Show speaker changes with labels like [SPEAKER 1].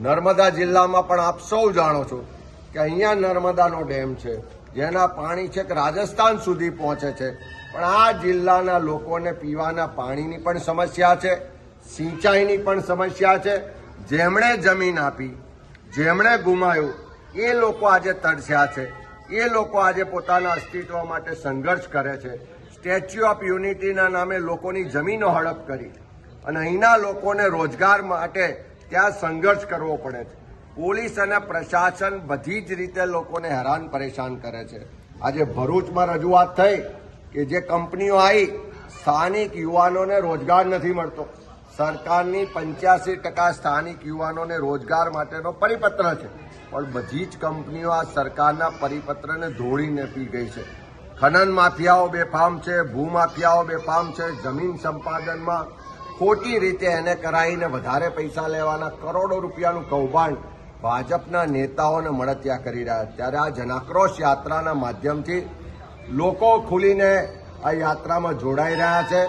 [SPEAKER 1] નર્મદા જિલ્લામાં પણ આપ સૌ જાણો છો કે અહીંયા નર્મદાનો ડેમ છે, જેના પાણી છેક રાજસ્થાન સુધી પહોંચે છે. પણ આ જિલ્લાના લોકોને પીવાના પાણીની પણ સમસ્યા છે, સિંચાઈની પણ સમસ્યા છે. જેમણે જમીન આપી, જેમણે ગુમાયું એ લોકો આજે તરસ્યા છે. એ લોકો આજે પોતાના અસ્તિત્વ માટે સંઘર્ષ કરે છે. સ્ટેચ્યુ ઓફ યુનિટીના નામે લોકોની જમીનો હડપ કરી અને અહીંના લોકોને રોજગાર માટે ત્યાં સંઘર્ષ કરવો પડે છે. પોલીસ અને પ્રશાસન બધી જ રીતે લોકોને હેરાન પરેશાન કરે છે. આજે ભરૂચમાં રજૂઆત થઈ કે જે કંપનીઓ આવી, સ્થાનિક યુવાનોને રોજગાર નથી મળતો. સરકારની પંચ્યાસી ટકા સ્થાનિક યુવાનોને રોજગાર માટેનો પરિપત્ર છે. પણ બધી જ કંપનીઓ આ સરકારના પરિપત્રને ધોળીને પી ગઈ છે. ખનન માફિયાઓ બેફામ છે ભૂમાફિયાઓ બેફામ છે, જમીન સંપાદનમાં ખોટી રીતે એને કરાવીને વધારે પૈસા લેવાના કરોડો રૂપિયાનું કૌભાંડ ભાજપના નેતાઓને મળતિયા કરી રહ્યા ત્યારે આ જનાક્રોશ યાત્રાના માધ્યમથી લોકો ખુલીને આ યાત્રામાં જોડાઈ રહ્યા છે.